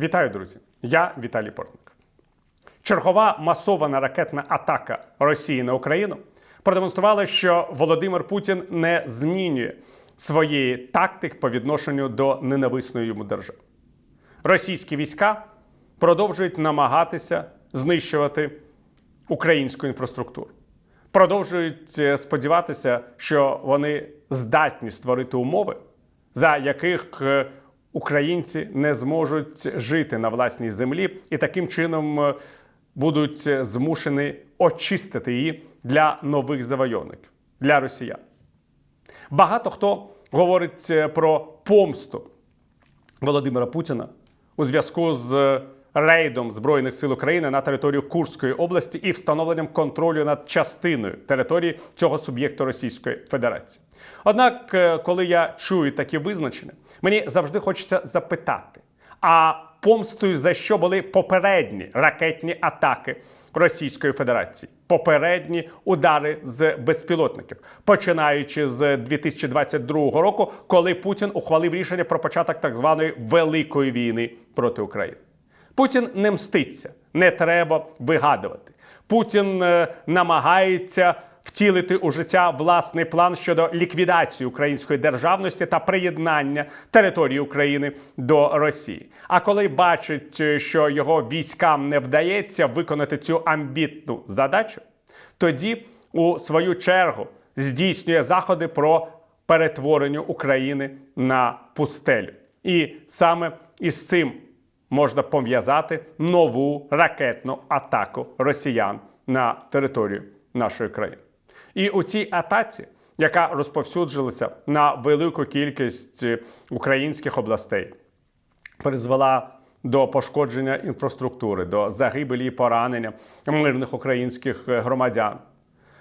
Вітаю, друзі! Я Віталій Портник. Чергова масована ракетна атака Росії на Україну продемонструвала, що Володимир Путін не змінює своєї тактики по відношенню до ненависної йому держави. Російські війська продовжують намагатися знищувати українську інфраструктуру. Продовжують е, сподіватися, що вони здатні створити умови, за яких е, українці не зможуть жити на власній землі, і таким чином е, будуть змушені очистити її для нових завойовників, для росіян. Багато хто говорить е, про помсту Володимира Путіна у зв'язку з е, рейдом Збройних сил України на територію Курської області і встановленням контролю над частиною території цього суб'єкту Російської Федерації. Однак, е, коли я чую такі визначення, мені завжди хочеться запитати: а помстою за що були попередні ракетні атаки Російської Федерації? Попередні удари з безпілотників, починаючи з 2022 року, коли Путін ухвалив рішення про початок так званої великої війни проти України. Путін не мститься, не треба вигадувати. Путін е, намагається втілити у життя власний план щодо ліквідації української державності та приєднання території України до Росії. А коли бачить, е, що його військам не вдається виконати цю амбітну задачу, тоді у свою чергу здійснює заходи про перетворення України на пустелю. І саме із цим можна пов'язати нову ракетну атаку росіян на територію нашої країни. І у цій атаці, яка розповсюджилася на велику кількість українських областей, призвела до пошкодження інфраструктури, до загибелі і поранення мирних українських е, громадян.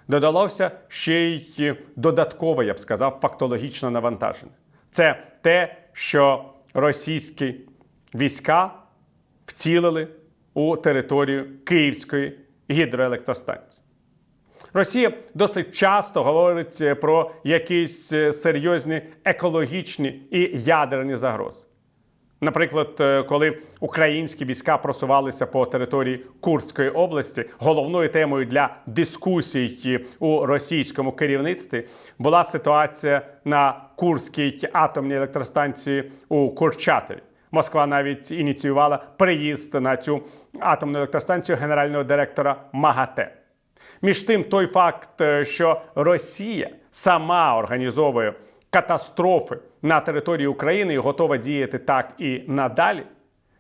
Додалося ще й додаткове, я б сказав, фактологічне навантаження. Це те, що російські війська вцілили у територію Київської гідроелектростанції. Росія досить часто говорить е, про якісь е, серйозні екологічні і ядерні загрози. Наприклад, е, коли українські війська просувалися по території Курської області, головною темою для дискусій у російському керівництві була ситуація на Курській атомній електростанції у Курчатові. Москва навіть ініціювала приїзд на цю атомну електростанцію генерального директора МАГАТЕ. Між тим, той факт, е, що Росія сама організовує катастрофи на території України і готова діяти так і надалі,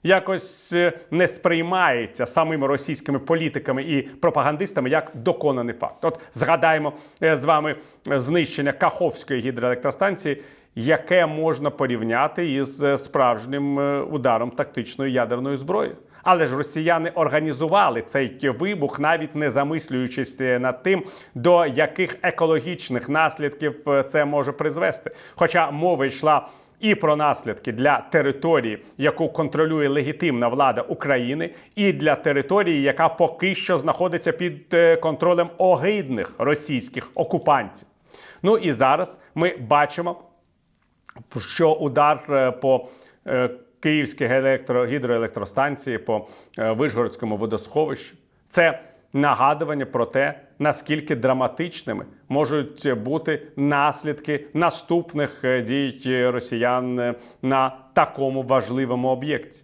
якось е, не сприймається самими російськими політиками і пропагандистами як доконаний факт. От згадаємо е, з вами знищення Каховської гідроелектростанції, яке можна порівняти із справжнім ударом тактичної ядерної зброї. Але ж росіяни організували цей вибух, навіть не замислюючись над тим, до яких екологічних наслідків е, це може призвести. Хоча мова йшла і про наслідки для території, яку контролює легітимна влада України, і для території, яка поки що знаходиться під е, контролем огидних російських окупантів. Ну і зараз ми бачимо, що удар е, по Київські електро, гідроелектростанції по е, Вишгородському водосховищу. Це нагадування про те, наскільки драматичними можуть бути наслідки наступних е, дій росіян е, на такому важливому об'єкті.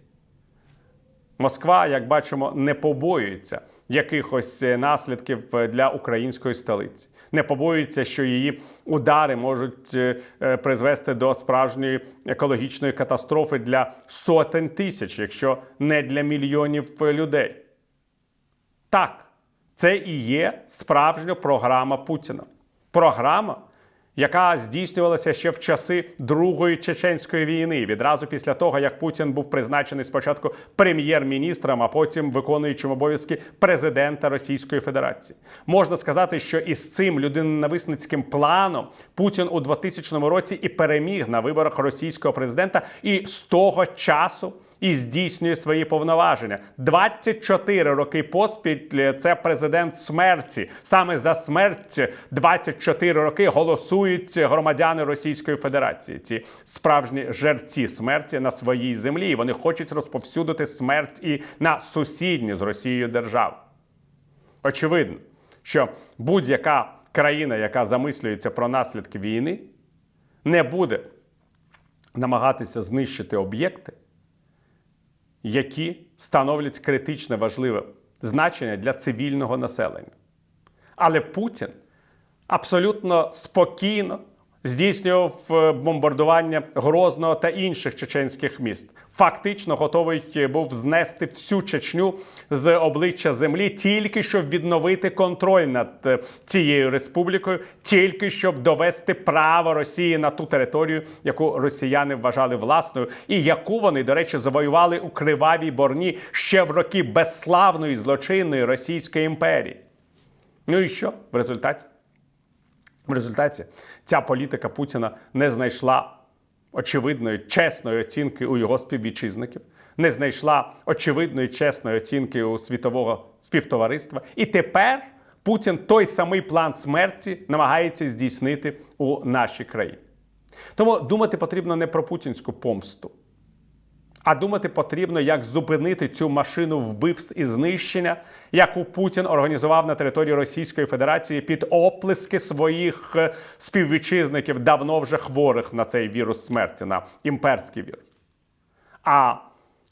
Москва, як бачимо, не побоюється якихось наслідків для української столиці. Не побоюється, що її удари можуть е, призвести до справжньої екологічної катастрофи для сотень тисяч, якщо не для мільйонів людей. Так, це і є справжня програма Путіна. Програма, яка здійснювалася ще в часи Другої чеченської війни, відразу після того, як Путін був призначений спочатку прем'єр-міністром, а потім виконуючим обов'язки президента Російської Федерації. Можна сказати, що із цим людиноненависницьким планом Путін у 2000 році і переміг на виборах російського президента, і з того часу і здійснює свої повноваження. 24 роки поспіль це президент смерті. Саме за смерть 24 роки голосують громадяни Російської Федерації. Ці справжні жерці смерті на своїй землі. Вони хочуть розповсюдити смерть і на сусідні з Росією держави. Очевидно, що будь-яка країна, яка замислюється про наслідки війни, не буде намагатися знищити об'єкти, які становлять критичне важливе значення для цивільного населення. Але Путін абсолютно спокійно здійснював е, бомбардування Грозного та інших чеченських міст. Фактично готовий був знести всю Чечню з обличчя землі, тільки щоб відновити контроль над е, цією республікою, тільки щоб довести право Росії на ту територію, яку росіяни вважали власною, і яку вони, до речі, завоювали у кривавій борні ще в роки безславної злочинної Російської імперії. Ну і що в результаті? В результаті ця політика Путіна не знайшла очевидної чесної оцінки у його співвітчизників, не знайшла очевидної чесної оцінки у світового співтовариства. І тепер Путін той самий план смерті намагається здійснити у нашій країні. Тому думати потрібно не про путінську помсту. А думати потрібно, як зупинити цю машину вбивств і знищення, яку Путін організував на території Російської Федерації під оплески своїх е, співвітчизників, давно вже хворих на цей вірус смерті, на імперський вірус. А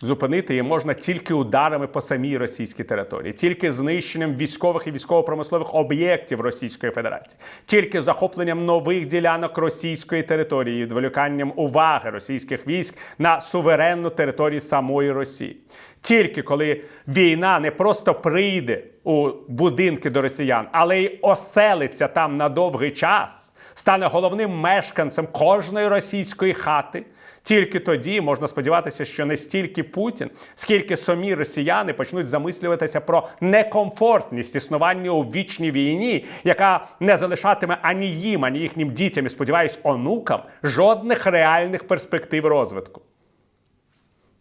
зупинити її можна тільки ударами по самій російській території, тільки знищенням військових і військово-промислових об'єктів Російської Федерації, тільки захопленням нових ділянок російської території, і відволіканням уваги російських військ на суверенну територію самої Росії. Тільки коли війна не просто прийде у будинки до росіян, але й оселиться там на довгий час, стане головним мешканцем кожної російської хати. Тільки тоді можна сподіватися, що не стільки Путін, скільки самі росіяни почнуть замислюватися про некомфортність існування у вічній війні, яка не залишатиме ані їм, ані їхнім дітям і сподіваюсь, онукам жодних реальних перспектив розвитку.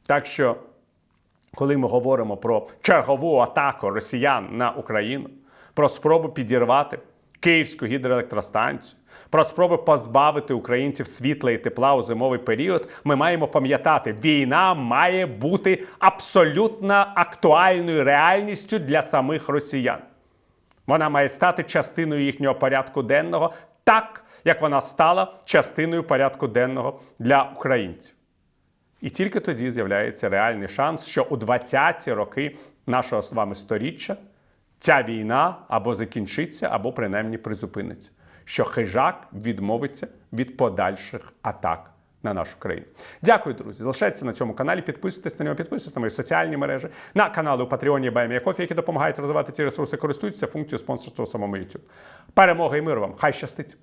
Так що, коли ми говоримо про чергову атаку росіян на Україну, про спробу підірвати Київську гідроелектростанцію, про спроби позбавити українців світла і тепла у зимовий період, ми маємо пам'ятати, війна має бути абсолютно актуальною реальністю для самих росіян. Вона має стати частиною їхнього порядку денного, так як вона стала частиною порядку денного для українців. І тільки тоді з'являється реальний шанс, що у 20-ті роки нашого з вами сторіччя ця війна або закінчиться, або принаймні призупиниться. Що хижак відмовиться від подальших атак на нашу країну. Дякую, друзі. Залишайтеся на цьому каналі. Підписуйтесь на нього, підписуйтесь на мої соціальні мережі, на канали у Патреоні і які допомагають розвивати ці ресурси. користуються функцією спонсорства у самому YouTube. Перемоги і миру вам! Хай щастить!